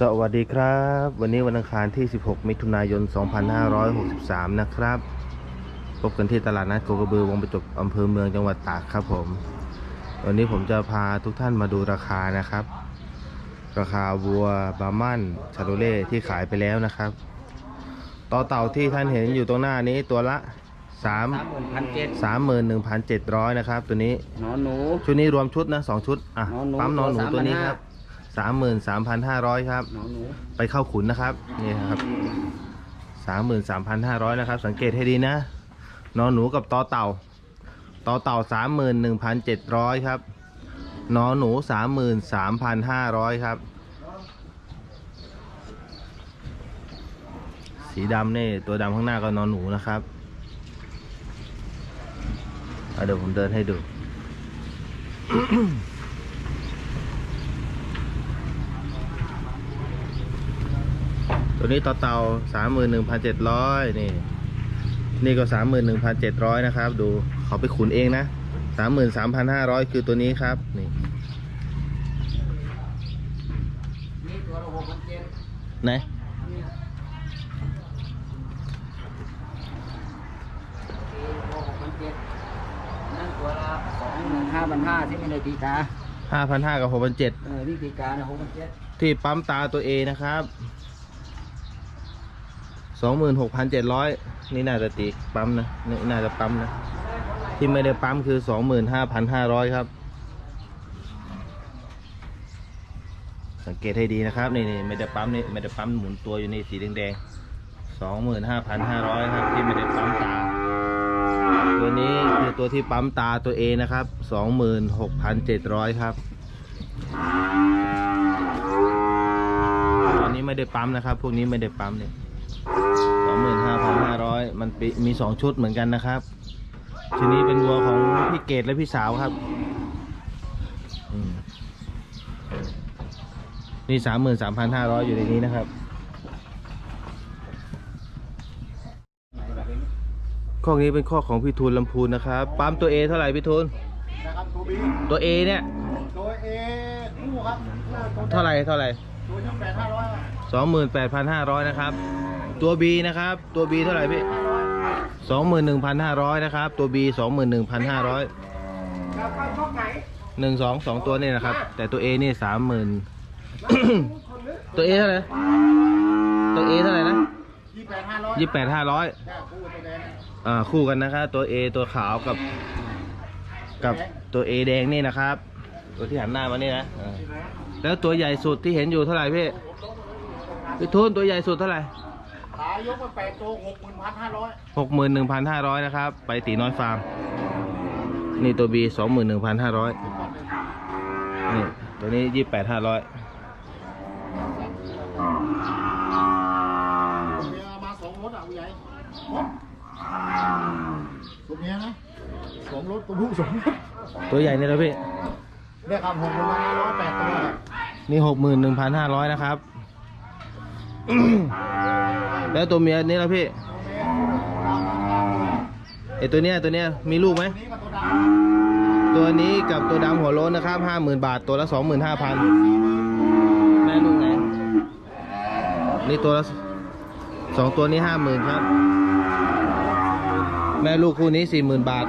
สวัสดีครับ วันนี้วันอังคารที่ 16 มิถุนายน 2563 นะครับ พบกันที่ตลาดนัดโคกระบือวงประจบอำเภอเมืองจังหวัดตากครับผม วันนี้ผมจะพาทุกท่านมาดูราคานะครับ ราคาวัวบาร์มันชาโรเล่ที่ขายไปแล้วนะครับ ต่อเต่าที่ท่านเห็นอยู่ตรงหน้านี้ตัวละสามหมื่นพันเจ็ด3 31,700 นะครับ ตัวนี้ หนอนหนู ชุดนี้รวมชุดนะสองชุด อะนอนหนูปั๊มนอนหนูตัวตัวนี้ครับ 33,500ครับหนอนหนูไปเข้าขุนนะครับนี่ครับ33,500นะครับ สังเกตให้ดีนะนอนหนูกับตอเต่าตอเต่า31,700ครับนอนหนู33,500ครับ สีดำนี่ตัวดำข้างหน้าก็นอนหนูนะครับอะเดี๋ยวผมเดินให้ดู ตัวนี้ต่อเตาสามหมื่นหนึ่งพันเจ็ดร้อยนี่ นี่ก็สามหมื่นหนึ่งพันเจ็ดร้อยนะครับ ดูเขาไปขุนเองนะสามหมื่นสามพันห้าร้อยคือตัวนี้ครับ นี่นี่ตัวละหกพันเจ็ดไหนตัวหกพันเจ็ดนั่นตัวละสองหมื่นห้าพันห้าที่ไม่ได้ตีกาห้าพันห้ากับหกพันเจ็ดเออนี่ตีกาเนี่ยหกพันเจ็ดที่ปั๊มตาตัวเอนะครับ สองหมื่นหกพันเจ็ดร้อยนี่น่าจะตีปั๊มนะนี่น่าจะปั๊มนะ ที่ไม่ได้ปั๊มคือสองหมื่นห้าพันห้าร้อยครับ สังเกตให้ดีนะครับนี่นี่ไม่ได้ปั๊มนี่ไม่ได้ปั๊มหมุนตัวอยู่นี่สีแดงๆสองหมื่นห้าพันห้าร้อยครับ ที่ไม่ได้ปั๊มตา ตัวนี้คือตัวที่ปั๊มตาตัวเอนะครับสองหมื่นหกพันเจ็ดร้อยครับอันนี้ไม่ได้ปั๊มนะครับ พวกนี้ไม่ได้ปั๊มเนี่ยสองหมื่นห้าพันห้าร้อย มันปีมีสองชุดเหมือนกันนะครับทีนี้เป็นวัวของพี่เกดและพี่สาวครับอืมนี่สามหมื่นสามพันห้าร้อยอยู่ในนี้นะครับข้อนี้เป็นข้อของพี่ทูลลำพูนนะครับปั๊มตัว A เท่าไหร่พี่ทูลนะครับตัวบีตัว A เนี่ยตัวเอคู่ครับตัวเท่าไหร่เท่าไหร่ตัวยี่สิบแปดห้าร้อยสองหมื่นแปดพันห้าร้อยนะครับ ตัว B นะครับ ตัว B เท่าไหร่พี่สองหมื่นหนึ่งพันห้าร้อยนะครับ ตัว B สองหมื่นหนึ่งพันห้าร้อยแล้วก็ช่องไหนหนึ่งสองสองตัวนี่นะครับ แต่ตัว A นี่สามหมื่นตัว A เท่าไหร่ ตัว A เท่าไหร่นะยี่สิบแปดห้าร้อยยี่แปดห้าร้อยแค่คู่ตัวแดงอ่าคู่กันนะครับ ตัว A ตัวขาวกับ กับตัว A แดงนี่นะครับ ตัวที่หันหน้ามานี่นะอ่าแล้วตัวใหญ่สุดที่เห็นอยู่เท่าไหร่พี่พี่ทุนตัวใหญ่สุดเท่าไหร่ ขายยกมาแปดตัวหกหมื่นพันห้าร้อยหกหมื่นหนึ่งพันห้าร้อยนะครับ ไปตีน้อยฟาร์ม นี่ตัว B สองหมื่นหนึ่งพันห้าร้อยนี่ตัวนี้ยี่แปดห้าร้อยตัวเมียมาสองรถอะผู้ใหญ่ตัวเมียนะสองรถตัวผู้สองรถตัวใหญ่นี่แล้วพี่เนี่ยครับหกหมื่นห้าร้อยแปดตัวนี่หกหมื่นหนึ่งพันห้าร้อยนะครับ แล้วตัวเมียนี่แล้วพี่ไอตัวเนี้ยตัวเนี้ยมีลูกไหมตัวนี้กับตัวดตัวนี้กับตัวดำหัวโล้นนะครับห้าหมื่นบาทตัวละสองหมื่นห้าพันแม่ลูกไหน นี่ตัวละสองตัวนี้ห้าหมื่นครับ แม่ลูกคู่นี้สี่หมื่นบาท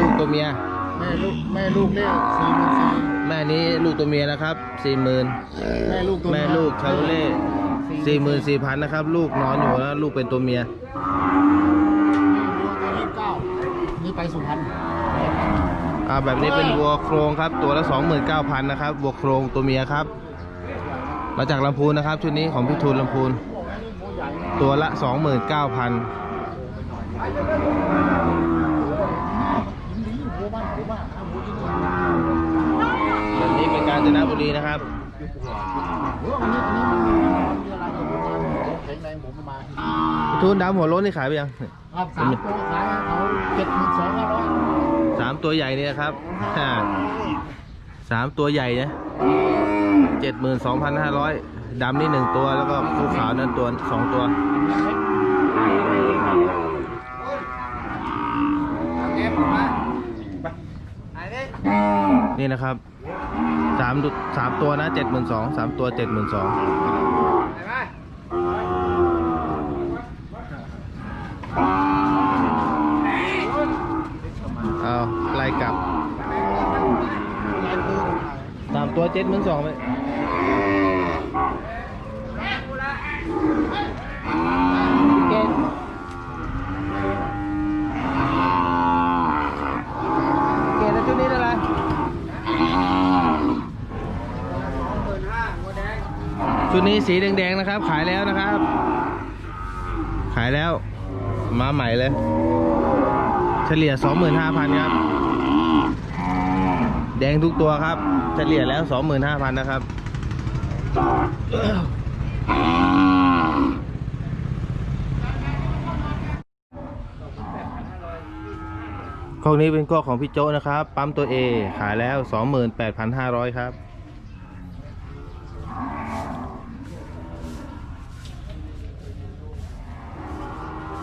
ลูกตัวเมียำแม่ลูกแม่ลูกเนี่ยสี่หมื่นสี่แม่นี้ลูกตัวเมียนะครับสี่หมื่นแม่ลูกตัวแม่ลูกชาโลเล่ สี่หมื่นสี่พันนะครับ ลูกนอนอยู่แล้วลูกเป็นตัวเมียตัวยี่สิบเก้านี่ไปสุพรรณอ่าแบบนี้เป็นวัวโครงครับ ตัวละสองหมื่นเก้าพันนะครับวัวโครงตัวเมียครับ มาจากลำพูนนะครับชุดนี้ของพี่ทูลลำพูน ตัวละสองหมื่นเก้าพันหัวบ้านหัวบ้านหัวจริงแบบนี้เป็นการจนบุรีนะครับ มาแข็งแรงผมมาที่นี่พี่ทูลดำหัวโล้นนี่ขายไปยังครับสามตัวขายเขาเจ็ดหมื่นสองห้าร้อยสามตัวใหญ่เนี่ยนะครับฮ่าสามตัวใหญ่นะเจ็ดหมื่นสองพันห้าร้อยดำนี่หนึ่งตัวแล้วก็คู่ขาวนั่นตัวสองตัวเก็บมาไปไหนดินี่นะครับสามดุสามตัวนะเจ็ดหมื่นสองสามตัวเจ็ดหมื่นสอง ไปไหม เอาไล่กลับสามตัวเจ็ดหมื่นสองไปเกณฑ์เกตชุดนี้ได้ไรสองหมื่นห้าหัวแดงชุดนี้สีแดงๆนะครับ ขายแล้วนะครับ ขายแล้ว มาใหม่เลย เฉลี่ย 25,000 ครับ แดงทุกตัวครับ เฉลี่ยแล้ว 25,000 นะครับกล้องนี้เป็นกล้องของพี่โจ้นะครับ ปั๊มตัว A ขายแล้ว 28,500 ครับ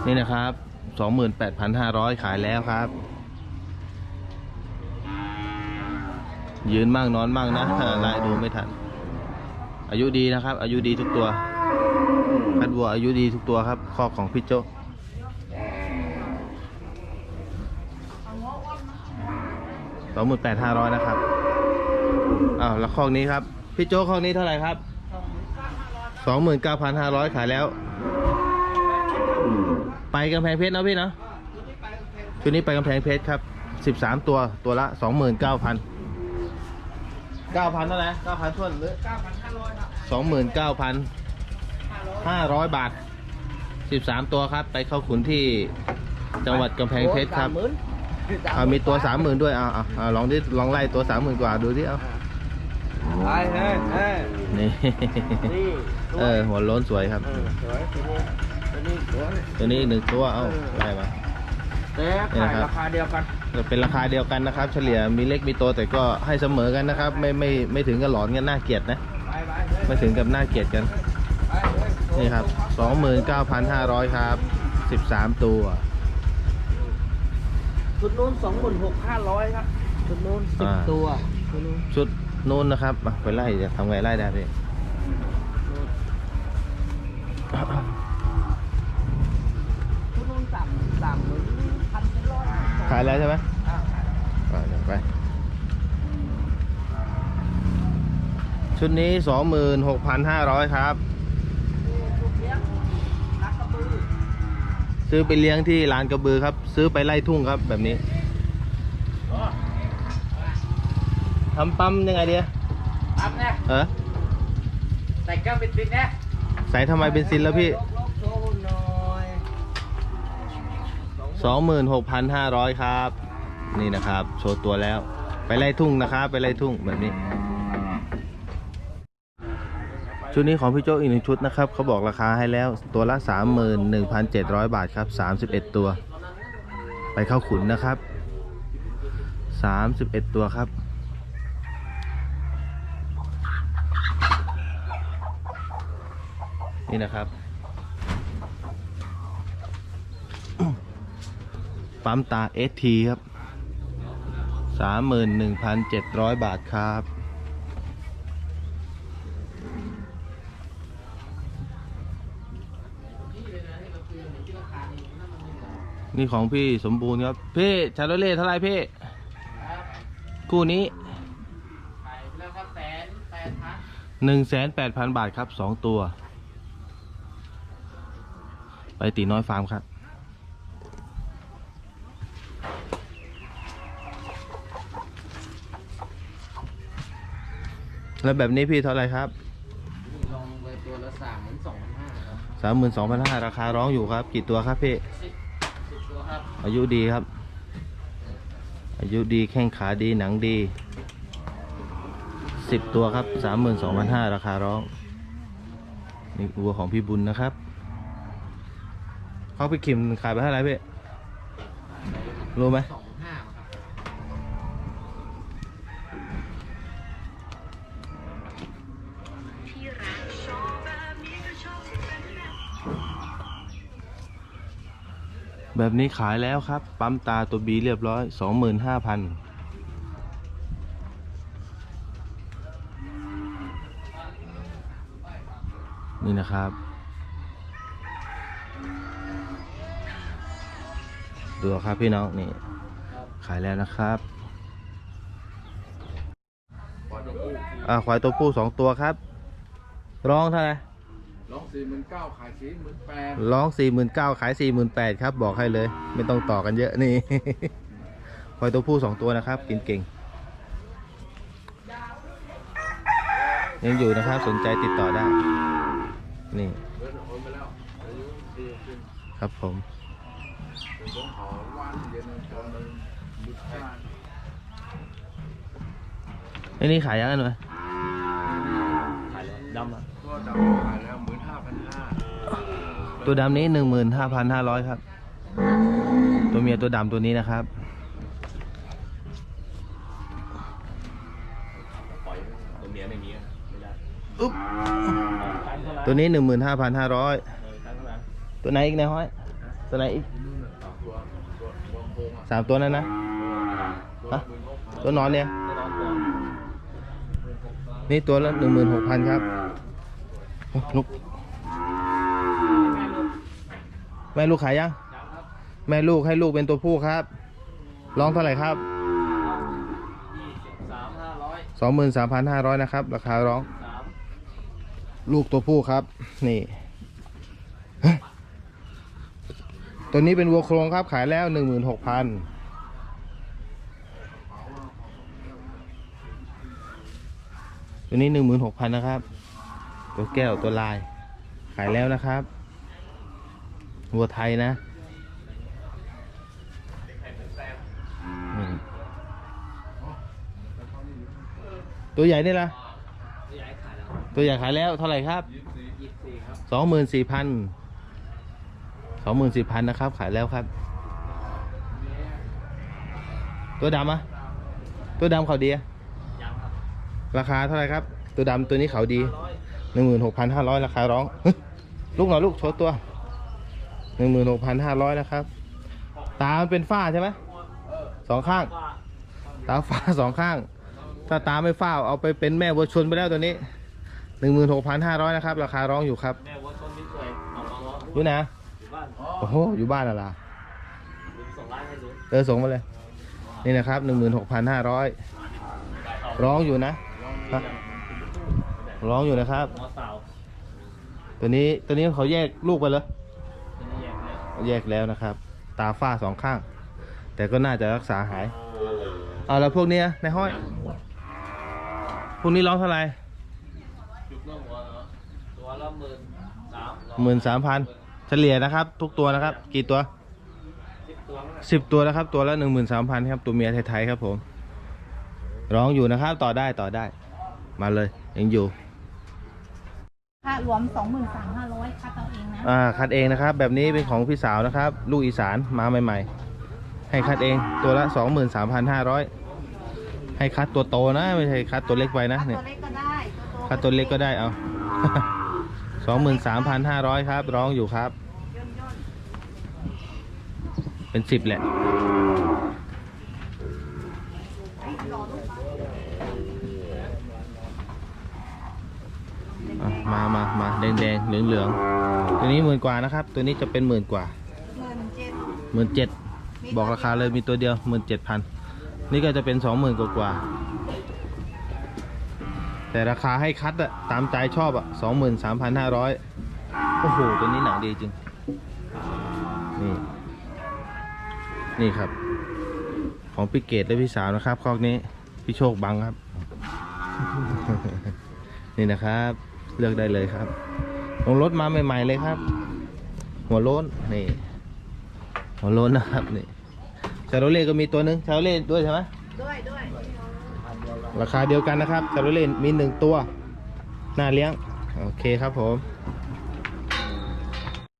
นี่นะครับ 28,500 ขายแล้วครับ ยืนมั่งนอนมั่งนะไล่ดูไม่ทัน อายุดีนะครับ อายุดีทุกตัวคัดวัวอายุดีทุกตัวครับข้อของพี่โจสองหมื่นแปดห้าร้อยนะครับอ้าวแล้วข้อนี้ครับ พี่โจข้อนี้เท่าไหร่ครับสองหมื่นเก้าพันห้าร้อยขายแล้ว ไปกำแพงเพชรเนาะพี่เนาะชุดนี้ไปกำแพงเพชรครับสิบสามตัวตัวละสองหมื่นเก้าพัน เก้าพันเท่าไหร่เก้าพันส่วนหรือเก้าพันห้าร้อยครับสองหมื่นเก้าพันห้าร้อยห้าร้อยบาทสิบสามตัวครับ ไปเข้าขุนที่จังหวัดกำแพงเพชรครับสามหมื่นเอามีตัวสามหมื่นด้วยเอาเอาเอาลองดิลองไล่ตัวสามหมื่นกว่าดูดิเอาไปเฮ้ยเฮ้ยนี่นี่เออหัวโล้นสวยครับเออสวยตัวนี้ตัวนี้สวยตัวนี้อีกหนึ่งตัวเอ้าไล่มาแต่ขายราคาเดียวกัน เป็นราคาเดียวกันนะครับ เฉลี่ยมีเล็กมีโตแต่ก็ให้เสมอกันนะครับ ไม่ไม่ไม่ถึงกับหลอนกันน่าเกลียดนะไปไปเฮ้ยไม่ถึงกับน่าเกลียดกันไปเฮ้ยนี่ครับสองหมื่นเก้าพันห้าร้อยครับสิบสามตัวชุดนู้นสองหมื่นหกห้าร้อยครับชุดนู้นสิบอ่าตัวชุดนู้นชุดนู้นนะครับอะไปไล่จะทำไงไล่ได้พี่ แล้วใช่ไหมอ่าอ่าเดี๋ยวไปชุดนี้สองหมื่นหกพันห้าร้อยครับลูกเลี้ยงรักกระบือซื้อไปเลี้ยงที่ลานกระบือครับ ซื้อไปไล่ทุ่งครับแบบนี้ทำปั๊มยังไงเดียปั๊บเนี่ยเออใส่เครื่องบินบินเนี่ยใส่ทำไมเป็นซินแล้วพี่ 26,500 ครับ นี่นะครับ โชว์ตัวแล้ว ไปไล่ทุ่งนะครับ ไปไล่ทุ่งแบบนี้ ชุดนี้ของพี่โจอีกหนึ่งชุดนะครับ เขาบอกราคาให้แล้วตัวละ 31,700 บาทครับ 31 ตัว ไปเข้าขุนนะครับ 31 ตัวครับนี่นะครับ ปั๊มตา ST ครับ31,700บาทครับ นี่ของพี่สมบูรณ์ครับ พี่ชาโรเล่เท่าไรพี่คู่นี้หนึ่งแสนแปดพันบาทครับสองตัว ไปตีน้อยฟาร์มครับ แล้วแบบนี้พี่เท่าไหรครับลงไปตัวละสามหมื่นสองพันห้าครับสามหมื่นสองพันห้าราคาร้องอยู่ครับ กี่ตัวครับพี่สิบสิบตัวครับ อายุดีครับ อายุดีแข้งขาดีหนังดีสิบตัวครับสามหมื่นสองพันห้าราคาร้องนี่วัวของพี่บุญนะครับเขาไปขิมขายไปเท่าไหร่พี่รู้ไหมสอง แบบนี้ขายแล้วครับ ปั๊มตาตัวบีเรียบร้อย 25,000นี่นะครับ ดูครับพี่น้องนี่ ขายแล้วนะครับอ่าควายตัวผู้สองตัวครับ ร้องเท่าไหร่ สี่หมื่นเก้าขายสี่หมื่นแปดร้องสี่หมื่นเก้าขายสี่หมื่นแปดครับบอกให้เลย ไม่ต้องต่อกันเยอะนี่ควายตัวผู้สองตัวนะครับ กินเก่ง ยังอยู่นะครับสนใจติดต่อได้ นี่ เดินโอนไปแล้วอายุดีขึ้นครับผม เป็นของเขาวันเย็นตอนหนึ่งบุตรบ้านไอ้นี่ขายยังไงหน่อยดำอะ ก็ดำขายแล้วหมื่นห้าพันห้า ตัวดำนี้หนึ่งหมื่นห้าพันห้าร้อยครับ ตัวเมียตัวดำตัวนี้นะครับ ปล่อยตัวเมียไม่มีอะไม่ได้อุ๊บตั้งเท่าไหร่ตัวนี้หนึ่งหมื่นห้าพันห้าร้อย เออตั้งเท่าไหร่ตัวไหนอีกนายห้อย ตัวไหนอีกที่นู่นน่ะสามตัวตัวตัวโค้งอะสามตัวนั้นนะตัวฮะหมื่นหกพันตัวนอนเนี่ยตัวน้องตัวนี่ตัวละหนึ่งหมื่นหกพันครับโอ้ลูก แม่ลูกแม่ลูกขายยังยังครับแม่ลูกให้ลูกเป็นตัวผู้ครับร้องเท่าไหร่ครับยี่สิบสามห้าร้อยสองหมื่นสามพันห้าร้อยนะครับ ราคาร้องสามลูกตัวผู้ครับ นี่ฮะตัวนี้เป็นวัวโครงครับขายแล้วหนึ่งหมื่นหกพันตัวนี้หนึ่งหมื่นหกพันนะครับ ตัวแก้วตัวลายขายแล้วนะครับ วัวไทยนะนี่ตัวใหญ่นี่ละตัวใหญ่ขายแล้วตัวใหญ่ขายแล้วเท่าไหร่ครับยี่สิบสี่ครับสองหมื่นสี่พันสองหมื่นสี่พันนะครับ ขายแล้วครับ ตัวดำอะตัวดำเขาดีอะยังครับราคาเท่าไหร่ครับ ตัวดำตัวนี้เขาดีร้อยหนึ่งหมื่นหกพันห้าร้อยราคาร้อง ลูกหน่อยลูกโชว์ตัว หนึ่งหมื่นหกพันห้าร้อยนะครับ ตามันเป็นฝ้าใช่ไหมสองข้างว่าตาฝ้าสองข้าง ถ้าตาไม่ฝ้าเอาไปเป็นแม่วัวชนไปแล้วตัวนี้หนึ่งหมื่นหกพันห้าร้อยนะครับ ราคาร้องอยู่ครับ แม่วัวต้นนี้สวยเอามาล้ออยู่นะ อยู่บ้านโอ้โห อยู่บ้านอะไรลุงส่งร้านให้ดูเออส่งมาเลย นี่นะครับหนึ่งหมื่นหกพันห้าร้อยร้องอยู่นะ ฮะ ร้องอยู่นะครับ หัวเสาตัวนี้ตัวนี้เขาแยกลูกไปเลยตัวนี้ แยกแล้วแยกแล้วนะครับ ตาฝ้าสองข้าง แต่ก็น่าจะรักษาหาย เอาแล้วพวกเนี้ยในห้อย พวกนี้ร้องเท่าไหร่จุดเรื่องหัวเหรอตัวละหมื่นสามหมื่นสามพันเฉลี่ยนะครับ ทุกตัวนะครับ กี่ตัวสิบตัวมั้งนะสิบตัวนะครับ ตัวละหนึ่งหมื่นสามพันครับ ตัวเมียไทยๆครับผม ร้องอยู่นะครับ ต่อได้ต่อได้ มาเลยยังอยู่ ค่ารวม23,500คัดเอาเองนะ อ่าคัดเองนะครับ แบบนี้เป็นของพี่สาวนะครับ ลูกอีสานมาใหม่ ๆ ให้คัดเองตัวละสองหมื่นสามพันห้าร้อยให้คัดตัวโตนะไม่ใช่คัดตัวเล็กไปนะเนี่ตัยวเล็กก็ได้คัดตัวเล็กก็ได้เอาสองหมื่นสามพันห้าร้อยครับ ร้องอยู่ครับ เป็นสิบแหละ อะมามามาแดงแดงเหลืองเหลืองๆตัวนี้หมื่นกว่านะครับ ตัวนี้จะเป็นหมื่นกว่าหมื่นเจ็ดหมื่นเจ็ดบอกราคาเลยมีตัวเดียวหมื่นเจ็ดพันนี่ก็จะเป็นสองหมื่นกว่าๆแต่ราคาให้คัดอะตามใจชอบอะสองหมื่นสามพันห้าร้อยโอ้โห ตัวนี้หนังดีจริง นี่ นี่ครับ ของพี่เกดและพี่สาวนะครับคอกนี้ พี่โชคบังครับ นี่นะครับ เลือกได้เลยครับ ลงรถมาใหม่ ๆ เลยครับ หัวโล้นนี่ หัวโล้นนะครับนี่ชาโรเล่ก็มีตัวหนึ่งชาโรเล่ด้วยใช่ไหมด้วยด้วยราคาเดียวกันนะครับชาโรเล่มีหนึ่งตัวน่าเลี้ยง โอเคครับผมเ